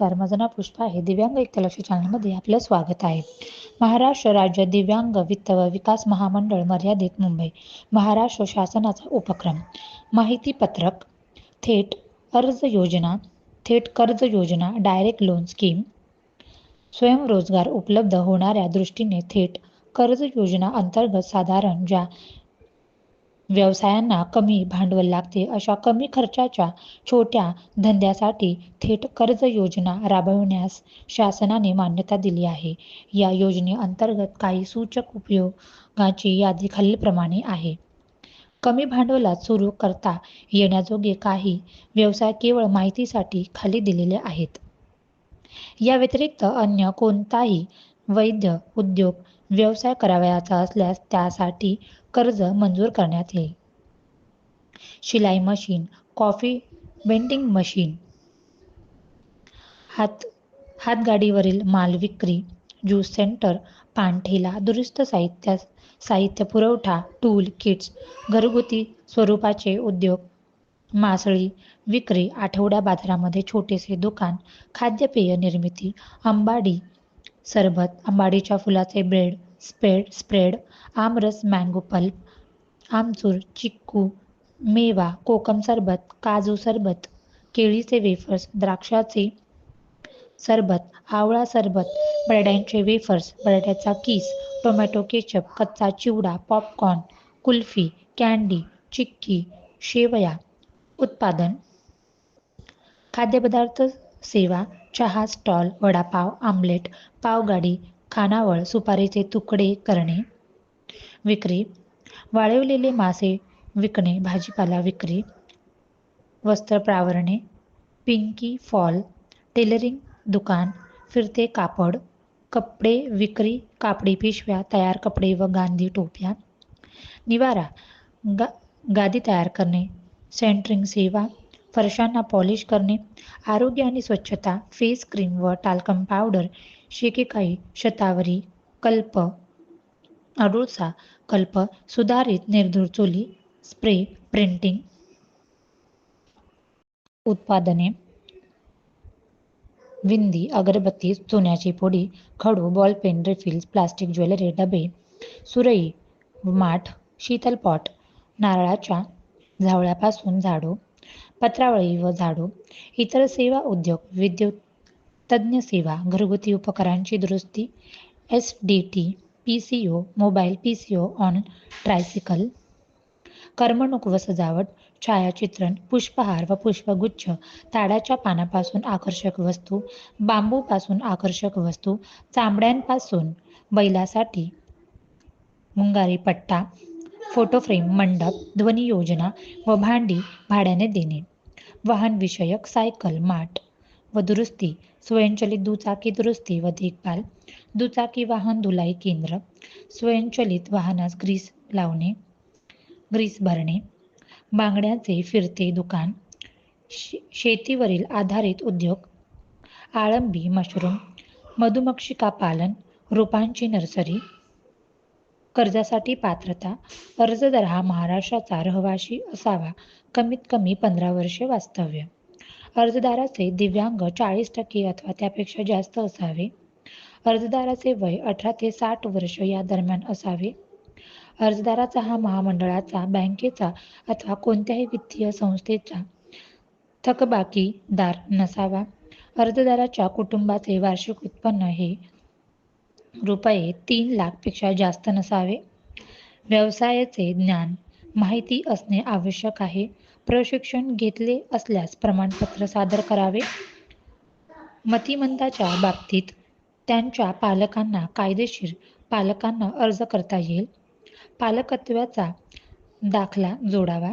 नमस्कार. माझं नाव पुष्पा आहे. दिव्यांग एकलक्ष चॅनलमध्ये आपलं स्वागत आहे. महाराष्ट्र राज्य दिव्यांग वित्त व विकास महामंडळ मर्यादित मुंबई महाराष्ट्र शासनाचा उपक्रम. माहिती पत्रक थेट अर्ज योजना थेट कर्ज योजना डायरेक्ट लोन स्कीम. स्वयंरोजगार उपलब्ध होणाऱ्या दृष्टीने थेट कर्ज योजना अंतर्गत साधारण ज्या व्यवसायांना कमी भांडवल लागते. अशा कमी खर्चाच्या छोट्या धंद्यासाठी थेट कर्ज योजना राबविण्यास शासनाने मान्यता दिली आहे. या योजनेअंतर्गत काही सूचक उपयोगाची यादी खालीलप्रमाणे आहे. कमी भांडवलात सुरू करता येण्याजोगे काही व्यवसाय केवळ माहितीसाठी खाली दिलेले आहेत. या व्यतिरिक्त अन्य कोणताही वैध उद्योग व्यवसाय करावयाचा असल्यास त्यासाठी कर्ज मंजूर करण्यात येईल. शिलाई मशीन कॉफी वेंडिंग मशीन. हात हातगाडीवरील माल विक्री ज्यूस सेंटर पानठेला दुरुस्त साहित्य साहित्य पुरवठा टूल किट्स घरगुती स्वरूपाचे उद्योग मासळी विक्री आठवड्या बाजारामध्ये छोटेसे दुकान खाद्यपेय निर्मिती अंबाडी सरबत आंबाडीच्या फुलाचे ब्रेड स्प्रेड स्प्रेड आमरस मँगो पल्प आमचूर चिक्कू मेवा कोकम सरबत काजू सरबत केळीचे वेफर्स द्राक्षाचे सरबत आवळा सरबत बटाट्यांचे वेफर्स बटाट्याचा किस टोमॅटो केचप कच्चा चिवडा पॉपकॉर्न कुल्फी कँडी चिक्की शेवया. उत्पादन. खाद्यपदार्थ सेवा चहा स्टॉल वडापाव आमलेट पावगाडी खानावळ सुपारीचे तुकडे करणे विक्री वाळवलेले मासे विकणे भाजीपाला विक्री वस्त्र प्रावरणे पिंकी फॉल टेलरिंग दुकान फिरते कापड कपडे विक्री कापडी पिशव्या तयार कपडे व गांधी टोप्या निवारा गा गादी तयार करणे सेंटरिंग सेवा फरशांना पॉलिश करणे आरोग्य आणि स्वच्छता फेस क्रीम व टाल्कम पावडर शेकेकाई शतावरी कल्प अडुळसा कल्प सुधारित निर्धूर चुली स्प्रे प्रिंटिंग उत्पादने. विंदी अगरबत्ती चुन्याची पोडी खडू बॉलपेन रिफिल्स प्लास्टिक ज्वेलरी डबे सुरई माठ शीतलपॉट नारळाच्या झावळ्यापासून झाडू. पत्रावळी व झाडू इतर सेवा उद्योग विद्युत तज्ज्ञ सेवा घरगुती उपकरणांची दुरुस्ती S T D P C O mobile P C O on tricycle करमणूक व सजावट छायाचित्रण पुष्पहार व पुष्पगुच्छ ताडाच्या पानापासून आकर्षक वस्तू बांबूपासून आकर्षक वस्तू चांबड्यांपासून बैलासाठी मुंगारी पट्टा फोटो फ्रेम मंडप ध्वनी योजना व भांडी भाड्याने देणे. वाहनविषयक सायकल माठ व दुरुस्ती स्वयंचलित दुचाकी दुरुस्ती व देखभाल दुचाकी वाहन धुलाई केंद्र स्वयंचलित वाहनास ग्रीस लावणे ग्रीस भरणे बांगड्याचे फिरते दुकान शे शेतीवरील आधारित उद्योग आळंबी मशरूम मधुमक्षिका पालन रोपांची नर्सरी कर्जासाठी पात्रता अर्जदार हा महाराष्ट्राचा रहिवाशी असावा कमीत कमी पंधरा वर्षे वास्तव्य. अर्जदाराचे दिव्यांग चाळीस टक्के अथवा त्यापेक्षा जास्त असावे. अर्जदाराचे वय अठरा ते साठ वर्ष या दरम्यान असावे. अर्जदाराचा हा महामंडळाचा बँकेचा अथवा कोणत्याही वित्तीय संस्थेचा थकबाकीदार नसावा. अर्जदाराच्या कुटुंबाचे वार्षिक उत्पन्न हे रुपये तीन लाखपेक्षा जास्त नसावे. व्यवसायाचे ज्ञान माहिती असणे आवश्यक आहे. प्रशिक्षण घेतले असल्यास प्रमाणपत्र सादर करावे. मतिमंदाच्या बाबतीत त्यांच्या पालकांना कायदेशीर पालकांना अर्ज करता येईल. पालकत्वाचा दाखला जोडावा.